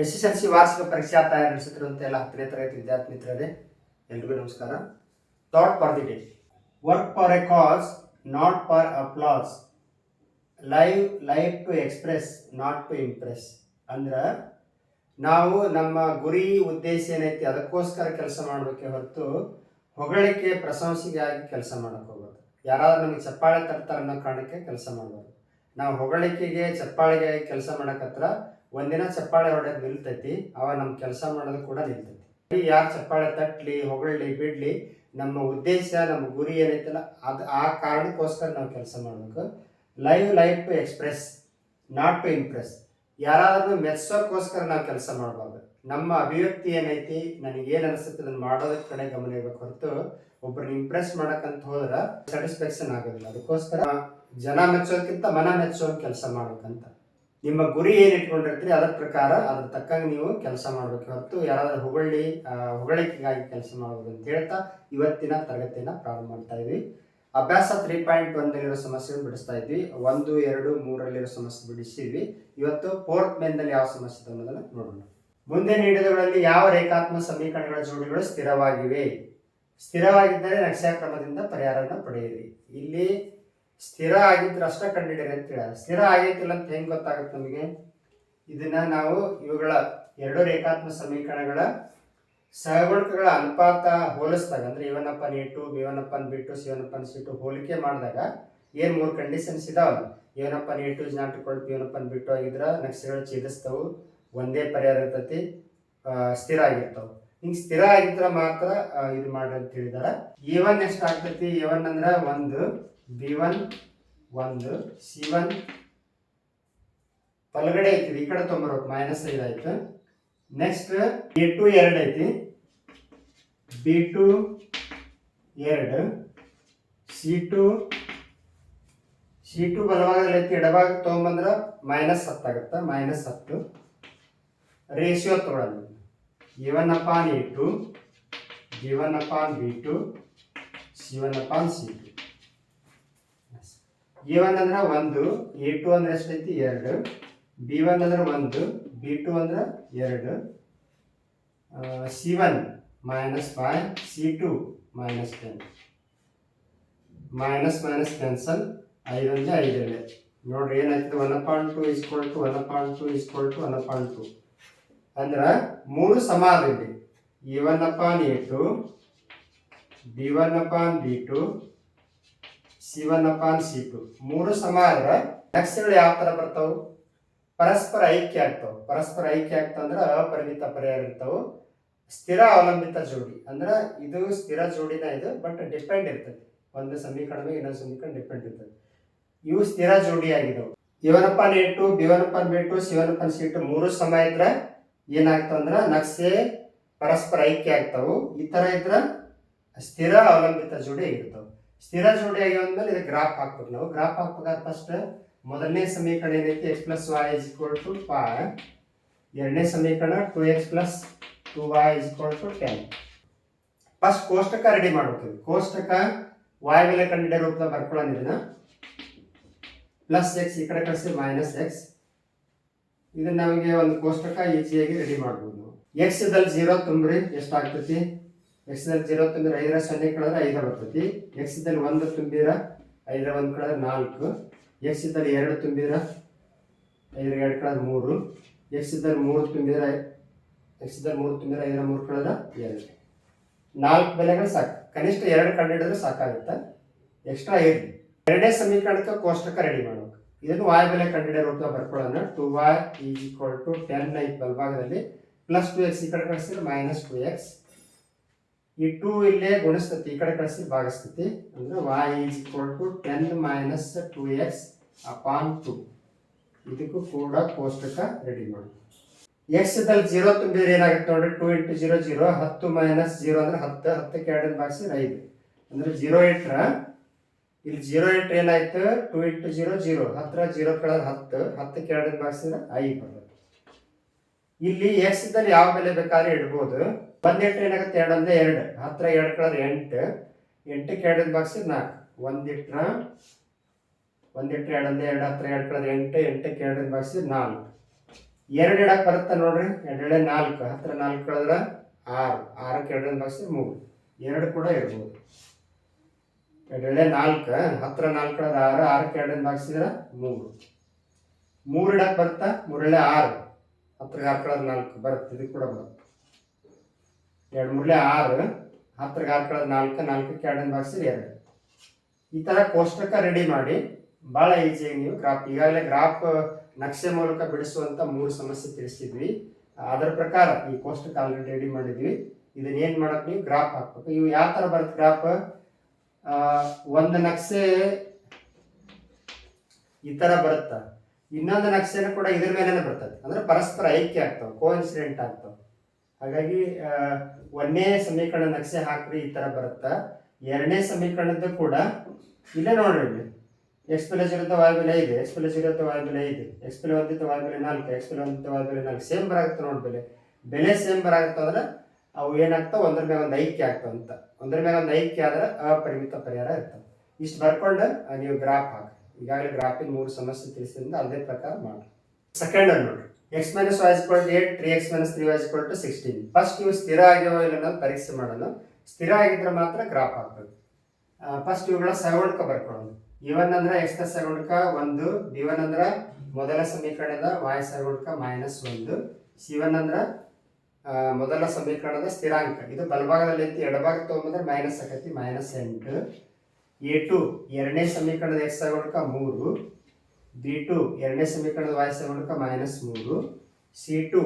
S S L C ವಾರ್ಷಿಕ ಪರೀಕ್ಷಾ ತಯಾರಿ ನಡೆಸುತ್ತಿರುವಂತೆ ಎಲ್ಲ ಹತ್ತನೇ ತರಗತಿ ವಿದ್ಯಾರ್ಥಿ ಮಿತ್ರರೇ, ಎಲ್ರಿಗೂ ನಮಸ್ಕಾರ. Thought for the day work for a cause not for applause live life to express not to impress ಅಂದ್ರೆ, ನಾವು ನಮ್ಮ ಗುರಿ, ಉದ್ದೇಶ ಏನೈತಿ, ಅದಕ್ಕೋಸ್ಕರ ಕೆಲಸ ಮಾಡಬೇಕೆ ಹೊರತು ಹೊಗಳಿಕೆ, ಪ್ರಶಂಸೆಗಾಗಿ ಕೆಲಸ ಮಾಡಕ್ಕೆ ಹೋಗೋದು ಯಾರಾದ್ರೂ ನಮಗೆ ಚಪ್ಪಾಳೆ ತರ್ತಾರೆ ಅನ್ನೋ ಕಾರಣಕ್ಕೆ ಕೆಲಸ ಮಾಡಬಾರ್ದು. ನಾವು ಹೊಗಳಿಕೆಗೆ, ಚಪ್ಪಾಳೆಗಾಗಿ ಕೆಲಸ ಮಾಡಕತ್ರ ಒಂದಿನ ಚಪ್ಪಾಳೆ ಹೊಡೆಯೋದು ನಿಲ್ತೈತಿ, ಅವಾಗ ನಮ್ಮ ಕೆಲಸ ಮಾಡೋದು ಕೂಡ ನಿಲ್ತೈತಿ. ಯಾರು ಚಪ್ಪಾಳೆ ತಟ್ಟಲಿ ಹೊಗಳ್ಲಿ, ಬಿಡ್ಲಿ, ನಮ್ಮ ಉದ್ದೇಶ, ನಮ್ಮ ಗುರಿ ಏನೈತಲ್ಲ, ಅದು ಆ ಕಾರಣಕ್ಕೋಸ್ಕರ ನಾವು ಕೆಲಸ ಮಾಡಬೇಕು. Live life to express, not to impress. ಯಾರಾದ್ರೂ ಮೆಚ್ಚೋಕ್ಕೋಸ್ಕರ ನಾವು ಕೆಲಸ ಮಾಡಬಾರ್ದು. ನಮ್ಮ ಅಭಿವ್ಯಕ್ತಿ ಏನೈತಿ ನನಗೆ ಏನ್ ಅನಿಸುತ್ತೆ ಅದನ್ನು ಮಾಡೋದಕ್ಕೆ ಕಡೆ ಗಮನ ಇರಬೇಕು ಹೊರತು ಒಬ್ಬರನ್ನ ಇಂಪ್ರೆಸ್ ಮಾಡಕ್ಕಂತ ಹೋದ್ರೆ ಸ್ಯಾಟಿಸ್ಫ್ಯಾಕ್ಷನ್ ಆಗೋದಿಲ್ಲ. ಅದಕ್ಕೋಸ್ಕರ ಜನ ಮೆಚ್ಚೋದಕ್ಕಿಂತ ಮನ ಮೆಚ್ಚೋ ಕೆಲಸ ಮಾಡ್ಬೇಕಂತ. ನಿಮ್ಮ ಗುರಿ ಏನು ಇಟ್ಕೊಂಡಿರ್ತೀರಿ, ಅದರ ಪ್ರಕಾರ ಅದ್ರ ತಕ್ಕಂಗೆ ನೀವು ಕೆಲಸ ಮಾಡ್ಬೇಕು. ಇವತ್ತು ಯಾರಾದ್ರೂ ಹೊಗಳಿ ಹೊಗಳಿಕೆಗಾಗಿ ಕೆಲಸ ಮಾಡ್ಬೋದು ಅಂತ ಹೇಳ್ತಾ ಇವತ್ತಿನ ತರಗತಿನ ಪ್ರಾರಂಭ ಮಾಡ್ತಾ ಇದ್ವಿ. ಅಭ್ಯಾಸ ತ್ರೀ ಪಾಯಿಂಟ್ ಒಂದಲ್ಲಿರೋ ಸಮಸ್ಯೆಗಳು ಬಿಡಿಸ್ತಾ ಇದ್ವಿ. ಒಂದು, ಎರಡು, ಮೂರಲ್ಲಿರೋ ಸಮಸ್ಯೆ ಬಿಡಿಸಿದ್ವಿ. ಇವತ್ತು ಫೋರ್ತ್ ಮೇನ್ದಲ್ಲಿ ಯಾವ ಸಮಸ್ಯೆ ಇದೆ ಅನ್ನೋದನ್ನ ನೋಡೋಣ. ಮುಂದೆ ನೀಡಿದವುಗಳಲ್ಲಿ ಯಾವ ರೇಖಾತ್ಮಕ ಸಮೀಕರಣಗಳ ಜೋಡಿಗಳು ಸ್ಥಿರವಾಗಿವೆ? ಸ್ಥಿರವಾಗಿದ್ದರೆ ನಕ್ಷಾಕ್ರಮದಿಂದ ಪರಿಹಾರವನ್ನು ಪಡೆಯಿರಿ. ಇಲ್ಲಿ ಸ್ಥಿರ ಆಗಿದ್ರೆ ಅಷ್ಟೇ ಕಂಡಿಡಿರಿ ಅಂತ ಹೇಳ. ಸ್ಥಿರ ಆಗೈತಿಲ್ಲ ಅಂತ ಹೆಂಗೆ ಗೊತ್ತಾಗುತ್ತೆ ನಮಗೆ? ಇದನ್ನ ನಾವು ಇವುಗಳ ಎರಡು ರೇಖಾತ್ಮಕ ಸಮೀಕರಣಗಳ ಸಹಗುಣಕಗಳ ಅನುಪಾತ ಹೋಲಿಸಿದಾಗ, ಅಂದ್ರೆ A one upon A two B one upon B two C one upon C two ಹೋಲಿಕೆ ಮಾಡಿದಾಗ ಏನ್ ಮೂರು ಕಂಡೀಷನ್ಸ್ ಇದಾವಲ್ಲ? A one upon A two is not equal B one upon B two ಆಗಿದ್ರ ನಕ್ಷೆಗಳು ಛೇದಿಸ್ತವು, ಒಂದೇ ಪರಿಹಾರ ಇರ್ತತಿ ಸ್ಥಿರ ಆಗಿರ್ತಾವ. ಹಿಂಗೆ ಸ್ಥಿರ ಆಗಿದ್ರ ಮಾತ್ರ ಇದು ಮಾಡ್ರಿ ಅಂತ ಹೇಳಿದಾರ. ಇವನ್ ಎಷ್ಟು ಆಗ್ತೈತಿ? ಎ ಅಂದ್ರ ಒಂದು. ಬಿ ಒನ್, ಒಂದು, ಸಿ ಒನ್. ಬಲಗಡೆ ಐತಿ, ಈ ಕಡೆ ತೊಂಬರ್ಬೇಕು ಮೈನಸ್ ಐದು ಆಯ್ತು. ನೆಕ್ಸ್ಟ್ ಎ ಟು ಎರಡು ಐತಿ. ಬಿ ಟು ಎರಡು, ಸಿ ಟು. ಸಿ ಟು ಬಲಭಾಗದಲ್ಲಿ ಐತಿ, ಎಡಭಾಗ ತೊಗೊಂಬಂದ್ರ ಮೈನಸ್ ಹತ್ತಾಗುತ್ತೆ ಮೈನಸ್ ಹತ್ತು. Ratio ತೊಗೊಳಲ್ಲ A one upon A two B one upon B two, C one upon C two. A one ಅಂದ್ರೆ ಒಂದು ಎ ಟು ಅಂದ್ರೆ ಎಷ್ಟೈತಿ? ಎರಡು. ಬಿ ಒನ್ ಅಂದ್ರೆ ಒಂದು ಬಿ ಟು ಅಂದ್ರೆ ಎರಡು. C one minus five C two minus ten minus minus cancel ಐದೊಂದು ಐದಲ್ಲೇ ನೋಡ್ರಿ ಏನಾಯ್ತದೆ? One point two is equal to one point two is equal to one point two ಅಂದ್ರೆ ಮೂರು ಸಮ ಇದೆ A one upon A two B one upon B two C one upon C two ಮೂರು ಸಮ ಆದ್ರೆ ನಕ್ಷೆಗಳು ಯಾವ ತರ ಬರ್ತಾವು? ಪರಸ್ಪರ ಐಕ್ಯ ಆಗ್ತಾವೆ. ಪರಸ್ಪರ ಐಕ್ಯ ಆಗ್ತಂದ್ರೆ ಅಪರಿಮಿತ ಪರಿಹಾರ ಇರ್ತಾವೆ. ಸ್ಥಿರ ಅವಲಂಬಿತ ಜೋಡಿ. ಅಂದ್ರೆ ಇದು ಸ್ಥಿರ ಜೋಡಿನ ಇದು ಬಟ್ ಡಿಪೆಂಡ್ ಇರ್ತದೆ. ಒಂದು ಸಮೀಕರಣ ಇನ್ನೊಂದು ಸಮೀಕರಣ ಡಿಪೆಂಡ್ ಇರ್ತದೆ. ಇವು ಸ್ಥಿರ ಜೋಡಿ ಆಗಿದವು. ಇವನಪ್ಪನ್ ಇಟ್ಟು two B one upon B two C one upon C two ಮೂರು ಸಮ ಇದ್ರೆ ಏನಾಗ್ತಂದ್ರ ನಕ್ಷೆ ಪರಸ್ಪರ ಐಕ್ಯ ಆಗ್ತಾವು. ಈ ತರ ಇದ್ರ ಸ್ಥಿರ ಅವಲಂಬಿತ ಜೋಡಿ ಆಗಿರ್ತಾವ. ಸ್ಥಿರ ಜೋಡಿ ಆಗಿದ್ಮೇಲೆ ಇದಕ್ಕೆ ಗ್ರಾಫ್ ಹಾಕ್ಬೇಕು ನಾವು. ಗ್ರಾಫ್ ಹಾಕ್ಬೇಕಾದ್ರೆ ಫಸ್ಟ್ ಮೊದಲನೇ ಸಮೀಕರಣ ಏನೈತಿ? X plus Y is equal to five ಎರಡನೇ ಸಮೀಕರಣ two X plus two Y is equal to ten first ಕೋಷ್ಟಕ ರೆಡಿ ಮಾಡ್ಬೇಕು ಕೋಷ್ಟಕ ವಾಯ್ ಮೇಲೆ ಕಂಡಿಡ ರೂಪದ ಬರ್ಕೊಳ್ಳೋಣ ಇದನ್ನ. ಪ್ಲಸ್ ಎಕ್ಸ್ ಈ ಕಡೆ ಕಳಿಸಿ ಮೈನಸ್ ಎಕ್ಸ್ ಇದನ್ನ ನಮಗೆ ಒಂದು ಕೋಷ್ಟಕ ಈಸಿಯಾಗಿ ರೆಡಿ ಮಾಡ್ಬೋದು. ಎಕ್ಸ್ ಇದ್ದಲ್ಲಿ ಜೀರೋ ತುಂಬ್ರಿ, ಎಷ್ಟಾಗ್ತೈತಿ? ಎಕ್ಸ್ ದಲ್ಲಿ ಜೀರೋ ತುಂಬಿರ ಐದರ ಸೊನ್ನೆ ಕಳೆದ್ರೆ ಐದರ ಬರ್ತೈತಿ. ಎಕ್ಸ್ ದಲ್ಲಿ ಒಂದು ತುಂಬಿರ ಐದರ ಒಂದು ಕಳೆದ್ರೆ ನಾಲ್ಕು. ಎಕ್ಸ್ ಇದ್ದಲ್ಲಿ ಎರಡು ತುಂಬಿದ್ರ ಐದರ ಎರಡು ಕಳೆದ್ರೆ ಮೂರು. ಎಕ್ಸ್ ಇದ್ದಲ್ಲಿ ಮೂರು ತುಂಬಿರ ಎಕ್ಸ್ ಇದ್ದಲ್ಲಿ ಮೂರು ತುಂಬಿದ್ರೆ ಐದರ ಮೂರು ಕಳೆದ್ರೆ ಎರಡು. ನಾಲ್ಕು ಬೆಲೆಗಳು ಸಾಕು. ಕನಿಷ್ಠ ಎರಡು ಕಂಡು ಹಿಡಿದ್ರೆ ಸಾಕಾಗುತ್ತೆ. ಎಕ್ಸ್ಟ್ರಾ ಇರಲಿ ಎರಡನೇ ಸಮೀಕರಣಕ್ಕೆ ಕೋಷ್ಟಕ ರೆಡಿ ಮಾಡಬೇಕು. ಇದನ್ನು ವಾಯ್ ಬೆಲೆ ಕಂಡಿಡಿಯೋ ರೂಪ ಬರ್ಕೊಳ್ಳೋಣ. Two Y equal to ten I ಬಲ್ಭಾಗದಲ್ಲಿ. ಪ್ಲಸ್ ಟು ಎಕ್ಸ್ ಈ ಕಡೆ ಕಳಿಸಿದ್ರೆ ಮೈನಸ್ ಟು ಎಕ್ಸ್ ಈ ಟೂ ಇಲ್ಲೇ ಗುಣಿಸ್ತತಿ, ಈ ಕಡೆ ಕಳಿಸಿ ಭಾಗಿಸ್ತತಿ. ಅಂದ್ರೆ Y is equal to ten minus two X upon two ಇದಕ್ಕೂ ಕೂಡ ಕೋಷ್ಟಕ ರೆಡಿ ಮಾಡಿ. ಎಕ್ಸ್ ಇದ್ದಲ್ಲಿ ಜೀರೋ ತುಂಬಿದ್ರೆ ಏನಾಗುತ್ತೆ ನೋಡ್ರಿ? ಟೂ ಇಂಟು ಜೀರೋ ಜೀರೋ ಹತ್ತು ಮೈನಸ್ ಜೀರೋ ಅಂದ್ರೆ ಹತ್ತು, ಹತ್ತಕ್ಕೆ ಎರಡನ್ನ ಭಾಗಿಸಿದ್ರೆ ಐದು. ಅಂದ್ರೆ ಜೀರೋ ಇಟ್ರ, ಇಲ್ಲಿ ಜೀರೋ ಇಟ್ರೆ ಏನಾಯ್ತು? ಟೂ ಇಂಟು ಜೀರೋ ಜೀರೋ ಹತ್ರ ಜೀರೋ ಕಳೆದ್ರೆ ಹತ್ತು, ಹತ್ತಕ್ಕೆ ಎರಡನ್ನ ಭಾಗಿಸಿದ್ರೆ ಐದು ಬರ್ತದೆ. ಇಲ್ಲಿ ಎಕ್ಸ್ ಇದ್ದಲ್ಲಿ ಯಾವ ಬೆಲೆ ಬೇಕಾದ್ರೆ ಇಡ್ಬೋದು. ಒಂದ್ ಇಟ್ರೆ ಏನಾಗುತ್ತೆ? ಎರಡು ಅಂದ್ರೆ ಎರಡು. ಹತ್ರ ಎರಡು ಕಳೆದ್ರೆ ಎಂಟು. ಎಂಟಕ್ಕೆ ಎರಡನ್ನ ಬಾಕ್ಸ್ ನಾಲ್ಕು. ಒಂದಿಟ್ರ, ಒಂದಿಟ್ರೆ ಎರಡು ಅಂದ್ರೆ ಎರಡು, ಹತ್ರ ಎರಡು ಕಳೆದ್ರೆ ಎಂಟು, ಎಂಟಕ್ಕೆ ಎರಡನ್ನ ಬಾಕ್ಸ್ ನಾಲ್ಕು. ಎರಡು ಇಡಕ್ಕೆ ಬರುತ್ತೆ ನೋಡ್ರಿ? ಎರಡೆರಡೆ ನಾಲ್ಕು. ಹತ್ರ ನಾಲ್ಕು ಕಳೆದ್ರೆ ಆರು. ಆರಕ್ಕೆ ಎರಡರಿಂದ ಬಾಕ್ಸ್ ಮೂರು. ಎರಡು ಕೂಡ ಇರ್ಬೋದು. ಎರಡೆರಡೆ ನಾಲ್ಕು. ಹತ್ರ ನಾಲ್ಕು ಕಳೆದ್ರೆ ಆರು. ಆರಕ್ಕೆ ಎರಡರಿಂದ ಬಾಕ್ಸಿದ್ರೆ ಮೂರು. ಮೂರು ಇಡಕ್ಕೆ ಬರುತ್ತಾ? ಮೂರಳೆ ಆರು. ಹತ್ರ ಆರು ಕಳೆದ್ರೆ ನಾಲ್ಕು. ಬರುತ್ತೆ. ಇದು ಕೂಡ ಬರುತ್ತೆ. ಎರಡು ಮೂರಲೆ ಆರು, ಹತ್ತಿರ ಆರು ಕಳೆದ ನಾಲ್ಕು ನಾಲ್ಕಕ್ಕೆ ಎರಡನ್ನು ಭಾಗಿಸಿದ್ರೆ ಎರಡು. ಈ ಥರ ಕೋಷ್ಟಕ ರೆಡಿ ಮಾಡಿ ಭಾಳ ಈಸಿಯಾಗಿ ನೀವು ಗ್ರಾಫ್ ಈಗಾಗಲೇ ಗ್ರಾಫ್ ನಕ್ಷೆ ಮೂಲಕ ಬಿಡಿಸುವಂಥ ಮೂರು ಸಮಸ್ಯೆ ತಿಳಿಸಿದ್ವಿ ಅದರ ಪ್ರಕಾರ ಈ ಕೋಷ್ಟಕ ಆಲ್ರೆಡಿ ರೆಡಿ ಮಾಡಿದ್ವಿ. ಇದನ್ನ ಏನು ಮಾಡಕ್ಕೆ ನೀವು ಗ್ರಾಫ್ ಹಾಕ್ಬೇಕು. ಇವು ಯಾವ ಥರ ಬರುತ್ತೆ ಗ್ರಾಫ್ ಒಂದು ನಕ್ಷೆ ಈ ಥರ ಬರುತ್ತೆ? ಇನ್ನೊಂದು ನಕ್ಷೆನೂ ಕೂಡ ಇದ್ರ ಮೇಲೇ ಬರ್ತದೆ. ಅಂದ್ರೆ ಪರಸ್ಪರ ಐಕ್ಯ ಆಗ್ತವೆ ಕೋ ಇನ್ಸಿಡೆಂಟ್ ಆಗ್ತಾವೆ. ಹಾಗಾಗಿ ಒಂದೇ ಸಮೀಕರಣ ನಕ್ಷೆ ಹಾಕ್ರಿ, ಈ ತರ ಬರುತ್ತ. ಎರಡನೇ ಸಮೀಕರಣದ ಕೂಡ ಇಲ್ಲೇ ನೋಡ್ರಿ ಎಕ್ಸ್ ಬೆಲೆ ಇರುತ್ತೆ ವಾಯು ಬೆಲೆ ಇದೆ. ಎಕ್ಸ್ ಬೆಲೆ ಇರುತ್ತೆ ವಾಯು ಬೆಲೆ ಐದು ಎಕ್ಸ್ ಬೆಲೆ ಒಂದಿತ್ತು ನಾಲ್ಕು. ಎಕ್ಸ್ ಬೆಲೆ ಒಂದಿತ್ತು ನಾಲ್ಕು. ಸೇಮ್ ಬರಾಗುತ್ತೆ ನೋಡಿ ಬೆಲೆ. ಬೆಲೆ ಸೇಮ್ ಬರಾಗುತ್ತೆ ಅಂದ್ರೆ ಅವು ಏನಾಗ್ತಾವೆ? ಒಂದ್ರ ಮೇಲೆ ಒಂದು ಐಕ್ಯ ಆಗ್ತಾವ ಅಂತ. ಒಂದ್ರ ಮೇಲೆ ಒಂದು ಐಕ್ಯ ಆದ್ರೆ ಅಪರಿಮಿತ ಪರಿಹಾರ ಇರ್ತವೆ. ಇಷ್ಟು ಬರ್ಕೊಂಡು ನೀವು ಗ್ರಾಫ್ ಹಾಕಿ ಈಗಾಗಲೇ ಗ್ರಾಫಿನ ಮೂರು ಸಮಸ್ಯೆ ತಿಳಿಸಿದ್ರಿಂದ ಅದೇ ಪ್ರಕಾರ ಮಾಡಿ ಸೆಕೆಂಡ್ ನೋಡ್ರಿ. X minus Y equal to eight three X minus three Y equal to sixteen first ಇವು ಸ್ಥಿರ ಆಗ್ಯಾವ ಇಲ್ಲ ಅನ್ನೋದು ಪರೀಕ್ಷೆ ಮಾಡೋಣ ಸ್ಥಿರ ಆಗಿದ್ರೆ ಮಾತ್ರ ಗ್ರಾಫ್ ಆಗ್ತದೆ. ಫಸ್ಟ್ ಇವುಗಳ ಸಗುಣಕ ಬರ್ಕೊಳ್ಳೋದು ಇ ಒನ್ ಅಂದ್ರೆ ಎಕ್ಸ್ನ ಸಗುಣಕ ಒಂದು ಬಿ ಅಂದ್ರೆ ಮೊದಲ ಸಮೀಕರಣದ ವಾಯ್ ಸಗುಣಕ ಮೈನಸ್ ಒಂದು ಸಿ ಅಂದ್ರೆ ಮೊದಲ ಸಮೀಕರಣದ ಸ್ಥಿರಾಂಕ. ಇದು ಬಲಭಾಗದಲ್ಲಿ ಐತಿ ಎಡಭಾಗ ತಗೊಂಬಂದ್ರೆ ಮೈನಸ್ ಆಕೈತಿ ಮೈನಸ್ ಎಂಟು. ಎ ಟು ಎರಡನೇ ಸಮೀಕರಣದ ಎಕ್ಸ್ ಸಗುಣಕ ಮೂರು ಬಿ ಟು ಎರಡನೇ ಸಮೀಕರಣದ ವಾಯಸ್ಯ ಮೂಲಕ ಮೈನಸ್ ಮೂರು. ಸಿ ಟು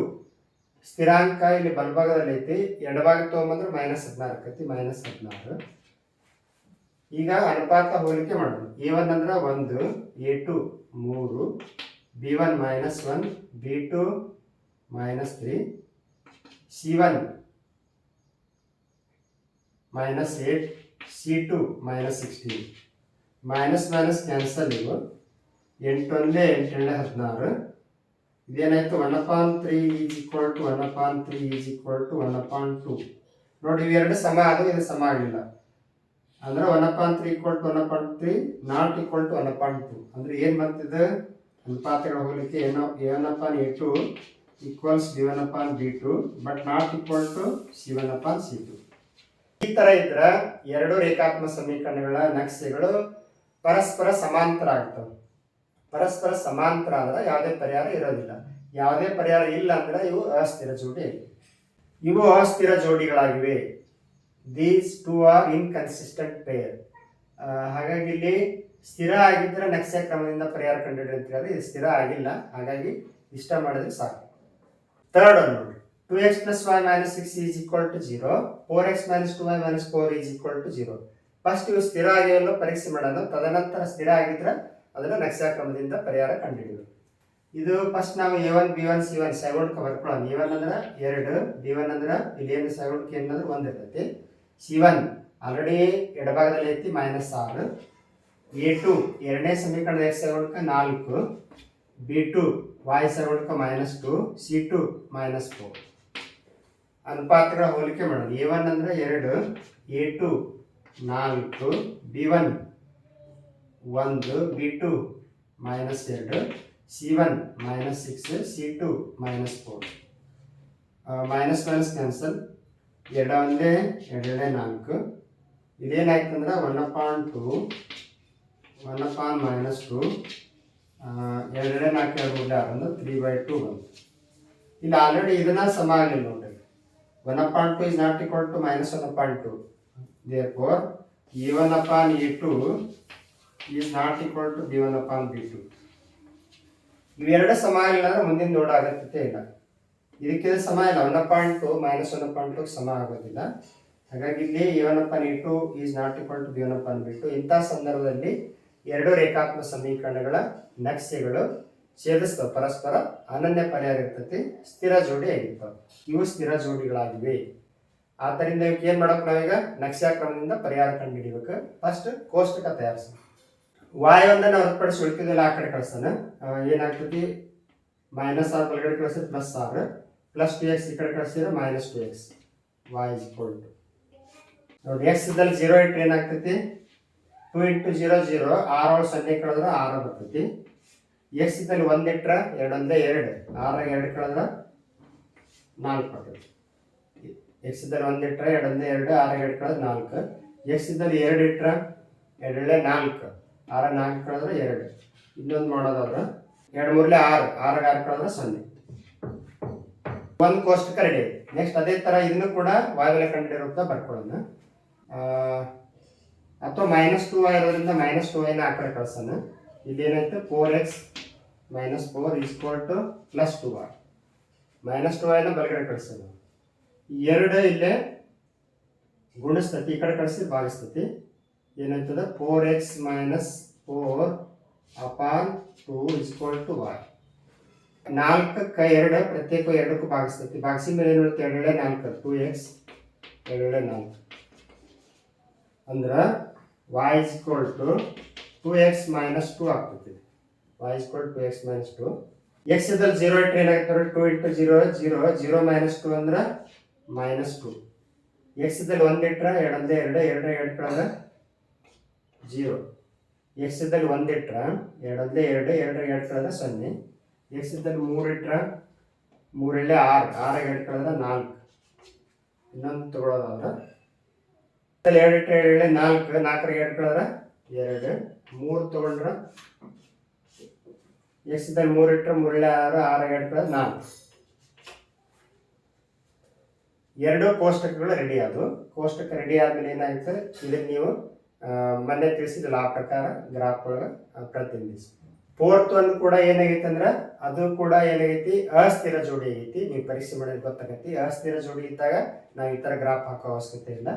ಸ್ಥಿರಾಂಕ ಇಲ್ಲಿ ಬಲಭಾಗದಲ್ಲಿ ಐತಿ. ಎಡಭಾಗ ತೊಗೊಂಬಂದ್ರೆ ಮೈನಸ್ ಹದಿನಾರು ಆಕೈತಿ ಮೈನಸ್ ಹದಿನಾರು. ಈಗ ಅನುಪಾತ ಹೋಲಿಕೆ ಮಾಡೋಣ. ಎ ಒನ್ ಅಂದ್ರೆ ಒಂದು ಎ ಟು ಮೂರು B one minus one B two minus three C one minus eight C two minus sixteen minus minus cancel ಇವು. ಎಂಟೊಂದೇ ಎಂಟೆರಡೆ ಹದಿನಾರು. ಇದೇನಾಯಿತು? One upon three is equal to one upon three is equal to one upon two. ನೋಡಿ ಇವೆರಡು ಸಮ ಆದರೆ ಇದು ಸಮ ಆಗಲಿಲ್ಲ ಅಂದ್ರೆ one upon three equal to one upon three not equal to one upon two. ಅಂದ್ರೆ ಏನು ಬರ್ತಿದೆ ಅನುಪಾತಗಳು ಹೋಗ್ಲಿಕ್ಕೆ ಏನೋ one upon A two equals B one upon B two. But not equal to C one upon C two. ಈ ತರ ಇದ್ರ ಎರಡು ರೇಖಾತ್ಮಕ ಸಮೀಕರಣಗಳ ನಕ್ಷೆಗಳು ಪರಸ್ಪರ ಸಮಾಂತರ ಆಗ್ತವೆ ಪರಸ್ಪರ ಸಮಾಂತರ ಆದ್ರೆ ಯಾವುದೇ ಪರಿಹಾರ ಇರೋದಿಲ್ಲ. ಯಾವುದೇ ಪರಿಹಾರ ಇಲ್ಲ ಅಂದ್ರೆ ಇವು ಅಸ್ಥಿರ ಜೋಡಿ. ಇವು ಅಸ್ಥಿರ ಜೋಡಿಗಳಾಗಿವೆ. These two are inconsistent pair ಹಾಗಾಗಿ ಇಲ್ಲಿ ಸ್ಥಿರ ಆಗಿದ್ರೆ ನಕ್ಷೆ ಕ್ರಮದಿಂದ ಪರಿಹಾರ ಕಂಡುಹಿಡಿರಿ ಅಂತ ಹೇಳಿದ್ರೆ ಇದು ಸ್ಥಿರ ಆಗಿಲ್ಲ. ಹಾಗಾಗಿ ಇಷ್ಟ ಮಾಡಿದ್ರೆ ಸಾಕು. ಥರ್ಡ್ ಅನ್ನು ನೋಡಿ. Two X plus Y minus six is equal to zero four X minus two Y minus four is equal to zero first ಇವು ಸ್ಥಿರ ಆಗಿವೆಲ್ಲ ಪರೀಕ್ಷೆ ಮಾಡೋದು ತದನಂತರ ಸ್ಥಿರ ಆಗಿದ್ರೆ ಅದನ್ನ ನಕ್ಷಾ ಕ್ರಮದಿಂದ ಪರಿಹಾರ ಕಂಡುಹಿಡಿಯೋದು ಇದು ಫಸ್ಟ್ ನಾವು A one B one C one ಸೆವೆಂಡ್ಕ ಬರ್ಕೊಳ್ಳೋಣ. ಎ ಒನ್ ಅಂದ್ರೆ ಎರಡು ಬಿ ಒನ್ ಅಂದ್ರೆ ಇಲ್ಲಿ ಏನು ಸೆವೆಂಡ್ಕ ಏನಂದ್ರೆ ಒಂದು ಇರ್ತೈತಿ. ಸಿ ಒನ್ ಆಲ್ರೆಡಿ ಎಡಭಾಗದಲ್ಲಿ ಐತಿ ಮೈನಸ್ ಆರು. ಎ ಟು ಎರಡನೇ ಸಮೀಕರಣದ ಎಕ್ಸ್ ಸೆವೆಂಡ್ಕ ನಾಲ್ಕು. B two Y ಸೆವೆಂಡ್ಕ minus two C two minus four ಅನುಪಾತಗಳ ಹೋಲಿಕೆ ಮಾಡೋದು ಎ ಒನ್ ಅಂದ್ರೆ ಎರಡು ಎ ಟು ನಾಲ್ಕು ಬಿ ಒನ್ ಒಂದು, ಬಿ ಟು ಮೈನಸ್ ಎರಡು, C one minus six, C two minus four. Minus minus cancel. ಎರಡು ಒಂದೇ ಎರಡನೇ ನಾಲ್ಕು. ಇದೇನಾಯ್ತಂದ್ರೆ one upon two, one upon minus two ಎರಡನೇ ನಾಲ್ಕು ಎರಡು ಮೂರನೇ ಆರು ಅಂದ್ರೆ ತ್ರೀ ಬೈ ಟು ಬಂತು ಇಲ್ಲಿ ಆಲ್ರೆಡಿ ಇದನ್ನ ಸಮ ಆಗಲಿಲ್ಲ ನೋಡ್ರಿ. One upon two is not equal to minus one upon two. Therefore E one upon E two is not equal to B one upon B two ಇವೆರಡು ಸಮ ಇಲ್ಲ ಅಂದ್ರೆ ಮುಂದಿನ ನೋಡ ಅಗತ್ಯತೆ ಇಲ್ಲ. ಇದಕ್ಕೆ ಸಮ ಇಲ್ಲ. One point two minus one point two ಸಮ ಆಗೋದಿಲ್ಲ. ಹಾಗಾಗಿ ಇಲ್ಲಿ A one upon E two is not equal to B one upon B two ಇಂಥ ಸಂದರ್ಭದಲ್ಲಿ ಎರಡು ರೇಖಾತ್ಮಕ ಸಮೀಕರಣಗಳ ನಕ್ಷೆಗಳು ಛೇದಿಸ್ತವೆ. ಪರಸ್ಪರ ಅನನ್ಯ ಪರಿಹಾರ ಇರ್ತತಿ. ಸ್ಥಿರ ಜೋಡಿ ಆಗಿರ್ತವೆ. ಇವು ಸ್ಥಿರ ಜೋಡಿಗಳಾಗಿವೆ. ಆದ್ದರಿಂದ ಇವಕ್ಕೆ ಏನು ಮಾಡಬೇಕು ನಾವೀಗ? ನಕ್ಷಾಕ್ರಮದಿಂದ ಪರಿಹಾರ ಕಂಡುಹಿಡಿಬೇಕು. ಫಸ್ಟ್ ಕೋಷ್ಟಕ ತಯಾರಿಸೋಣ. ವಾಯ್ ಒಂದನ್ನು ಹೊರತುಪಡಿಸಿ ಉಳಿತಿದ್ದೆಲ್ಲ ಆ ಕಡೆ ಕಳಿಸ್ತಾನೆ. ಏನಾಗ್ತೈತಿ? ಮೈನಸ್ ಆರ್ ಬಲಗಡೆ ಕಳಿಸಿದ್ರೆ ಪ್ಲಸ್ ಆರ್ ಪ್ಲಸ್ ಟು ಎಕ್ಸ್ ಈ ಕಡೆ ಕಳಿಸಿದ್ರೆ minus two X Y is equal to ನೋಡಿ ಎಕ್ಸ್ ಇದ್ದಲ್ಲಿ ಜೀರೋ ಇಟ್ಟರೆ ಏನಾಗ್ತೈತಿ? ಟು ಇಂಟು ಜೀರೋ ಜೀರೋ ಆರ್ ಒಳಗೆ ಸೊನ್ನೆ ಕಳೆದ್ರೆ ಆರು ಬರ್ತೈತಿ. ಎಕ್ಸ್ ಇದ್ದಲ್ಲಿ ಒಂದು ಇಟ್ರ ಎರಡೊಂದೇ ಎರಡು ಆರಾಗ ಎರಡು ಕಳೆದ್ರೆ ನಾಲ್ಕು ಬರ್ತೈತಿ. ಎಕ್ಸ್ ಇದ್ದಲ್ಲಿ ಒಂದು ಇಟ್ರ ಎರಡೊಂದೇ ಎರಡು ಆರಾಗ ಎರಡು ಕಳೆದ್ರೆ ನಾಲ್ಕು. ಎಕ್ಸ್ ಇದ್ದಲ್ಲಿ ಎರಡು ಇಟ್ರ ಎರಡೇ ನಾಲ್ಕು. ಆರ, ನಾಲ್ಕು ಕಳೆದ್ರೆ ಎರಡು. ಇನ್ನೊಂದು ಮಾಡೋದಾದ್ರೆ ಎರಡು ಮೂರಲೆ ಆರು. ಆರಾಗ ಆರು ಕಳೆದ್ರೆ ಸೊನ್ನೆ. ಒಂದು ಕೋಷ್ಟಕ ರೆಡಿ ನೆಕ್ಸ್ಟ್ ಅದೇ ಥರ ಇದನ್ನು ಕೂಡ ವಾಯುವೆಲೆ ಕಂಡಿರುತ್ತ ಬರ್ಕೊಳ್ಳೋಣ. ಅಥವಾ ಮೈನಸ್ ಟು ಇರೋದ್ರಿಂದ ಮೈನಸ್ ಟು ವೈನ ಆ ಕಡೆ ಕಳ್ಸೋಣ. ಇದೇನಾಯ್ತು four X minus four is equal to plus two or minus two ವೈನ ಬಲಗಡೆ ಕಳಿಸೋಣ. ಎರಡು ಇಲ್ಲೇ ಗುಣಿಸ್ತತಿ. ಈ ಕಡೆ ಕಳಿಸಿ ಭಾಗಿಸ್ತತಿ. ಏನಾಯ್ತದ? Four X minus four upon two is equal to Y ನಾಲ್ಕಕ್ಕೆ ಎರಡು, ಪ್ರತ್ಯೇಕ ಎರಡಕ್ಕೂ ಭಾಗಿಸ್ತೈತಿ. ಭಾಗಿಸಿ ಮೇಲೆ ಏನು ಹೇಳ್ತೀವಿ ಎರಡೇ ನಾಲ್ಕು. ಟು ಎಕ್ಸ್ ಎರಡೆರಡೆ ನಾಲ್ಕು. ಅಂದ್ರೆ Y is equal to two X minus two ಆಗ್ತೈತಿ. Y is equal to X minus two X ಇದ್ರಲ್ಲಿ ಜೀರೋ ಇಟ್ಟರೆ ಏನಾಗ್ತಾರೆ two into zero zero zero minus two ಅಂದ್ರೆ ಮೈನಸ್ ಟು ಎಕ್ಸ್ ಇದ್ದಲ್ಲಿ ಒಂದು ಇಟ್ರೆ ಎರಡಂದ್ರೆ ಎರಡು ಎರಡು ಎರಡು ಕಳೆದ್ರೆ ಜೀರೋ. ಎಕ್ಸ್ ಇದ್ದಲ್ಲಿ ಒಂದು ಇಟ್ರ ಎರಡಲ್ಲಿ ಎರಡು ಎರಡು ಎರಡು ಕಳೆದ್ರೆ ಸೊನ್ನೆ. ಎಕ್ಸ್ ಇದ್ದಲ್ಲಿ ಮೂರು ಇಟ್ರ ಮೂರಲ್ಲೇ ಆರು. ಆರಾಗ ಎರಡು ಕಳೆದ್ರೆ ನಾಲ್ಕು. ಇನ್ನೊಂದು ತೊಗೊಳೋದಾದ್ರೆ, ಇದ್ರಲ್ಲಿ ಎರಡು ಇಟ್ಟರೆ ಎರಡೇ ನಾಲ್ಕು, ನಾಲ್ಕರ ಎರಡು ಕಳೆದ್ರೆ ಎರಡು. ಮೂರು ತಗೊಂಡ್ರೆ ಎಕ್ಸ್ ಇದ್ದಲ್ಲಿ ಮೂರು ಇಟ್ಟರೆ ಮೂರಲ್ಲೇ ಆರು ಆರಾಗ ಎರಡು ಕಳೆದ್ರೆ ನಾಲ್ಕು. ಎರಡು ಕೋಷ್ಟಕಗಳು ರೆಡಿ ಆದವು. ಕೋಷ್ಟಕ ರೆಡಿ ಆದಮೇಲೆ ಏನಾಗುತ್ತೆ? ಇದನ್ನ ನೀವು ಮೊನ್ನೆ ತಿಳಿಸಿದ್ರಲ್ಲ ಆ ಪ್ರಕಾರ ಗ್ರಾಫ್ ಒಳಗೆ ಪ್ರತಿನಿಧಿಸಿ. ಫೋರ್ತ್ ಒನ್ ಕೂಡ ಏನಾಗೈತೆ ಅಂದ್ರೆ, ಅದು ಕೂಡ ಏನಾಗೈತಿ, ಅಸ್ಥಿರ ಜೋಡಿ ಆಗೈತಿ. ನೀವು ಪರೀಕ್ಷೆ ಮಾಡಿದ್ರೆ ಗೊತ್ತಾಗೈತಿ ಅಸ್ಥಿರ ಜೋಡಿ ಇದ್ದಾಗ ನಾವು ಈ ಥರ ಗ್ರಾಫ್ ಹಾಕೋ ಅವಶ್ಯಕತೆ ಇಲ್ಲ.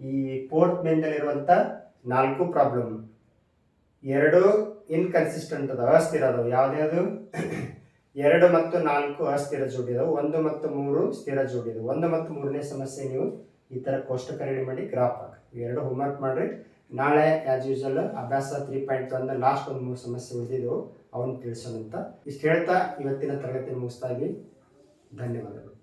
ಈ ಫೋರ್ತ್ ಮೇನ್ದಲ್ಲಿರುವಂಥ ನಾಲ್ಕು ಪ್ರಾಬ್ಲಮ್ ಎರಡು ಇನ್ಕನ್ಸಿಸ್ಟೆಂಟ್ ಅದ ಅಸ್ಥಿರ ಅದಾವ. ಯಾವ್ದ್ಯಾವುದು ಎರಡು ಮತ್ತು ನಾಲ್ಕು ಅಸ್ಥಿರ ಜೋಡಿ ಅದಾವು. ಒಂದು ಮತ್ತು ಮೂರು ಸ್ಥಿರ ಜೋಡಿ ಅದಾವು. ಒಂದು ಮತ್ತು ಮೂರನೇ ಸಮಸ್ಯೆ ನೀವು ಈ ಥರ ಕೋಷ್ಟಕ ರೆಡಿ ಮಾಡಿ ಗ್ರಾಫ್ ಹಾಕಿ. ಎರಡು ಹೋಮ್ವರ್ಕ್ ಮಾಡ್ರಿ. ನಾಳೆ ಆಸ್ ಯೂಶಲ್ ಅಭ್ಯಾಸ ತ್ರೀ ಪಾಯಿಂಟ್ ಒಂದು ಲಾಸ್ಟ್ ಒಂದು ಮೂರು ಸಮಸ್ಯೆ ಉಳಿದಿದ್ದವು ಅವನು ತಿಳಿಸೋಣ ಅಂತ ಇಷ್ಟು ಹೇಳ್ತಾ ಇವತ್ತಿನ ತರಗತಿ ಮುಗಿಸ್ತಾ ಇದ್ವಿ ಧನ್ಯವಾದಗಳು.